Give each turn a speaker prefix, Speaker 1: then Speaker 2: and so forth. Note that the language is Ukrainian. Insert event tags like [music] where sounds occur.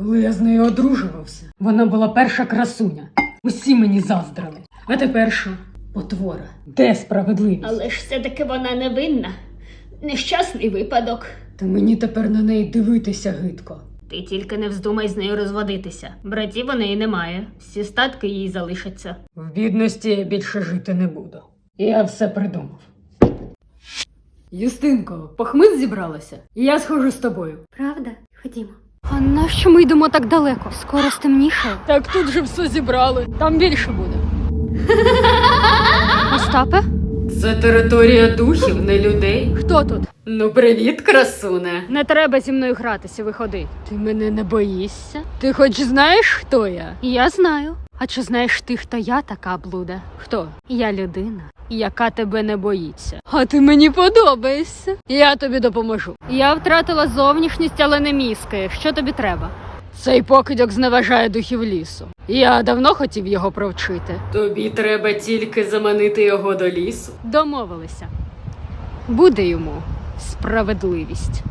Speaker 1: Коли я з нею одружувався, вона була перша красуня. Усі мені заздрили. А тепер що? Потвора. Де справедливість?
Speaker 2: Але ж все-таки вона невинна. Нещасний випадок.
Speaker 1: Та мені тепер на неї дивитися гидко.
Speaker 2: Ти тільки не вздумай з нею розводитися. Братів у неї немає. Всі статки їй залишаться.
Speaker 1: В бідності я більше жити не буду. Я все придумав. Юстинко, похмиз зібралася? Я схожу з тобою.
Speaker 2: Правда? Ходімо. А нащо ми йдемо так далеко? Скоро стемніше.
Speaker 1: Так тут же все зібрали. Там більше буде. [laughs]
Speaker 2: Остапе?
Speaker 1: Це територія духів, не людей.
Speaker 2: Хто тут?
Speaker 1: Ну, привіт, красуне.
Speaker 2: Не треба зі мною гратися, виходи.
Speaker 1: Ти мене не боїшся? Ти хоч знаєш, хто я?
Speaker 2: Я знаю. А чи знаєш ти, хто я така блуда?
Speaker 1: Хто?
Speaker 2: Я людина, яка тебе не боїться.
Speaker 1: А ти мені подобаєшся. Я тобі допоможу.
Speaker 2: Я втратила зовнішність, але не мізки. Що тобі треба?
Speaker 1: Цей покидьок зневажає духів лісу. Я давно хотів його провчити. Тобі треба тільки заманити його до лісу.
Speaker 2: Домовилися. Буде йому справедливість.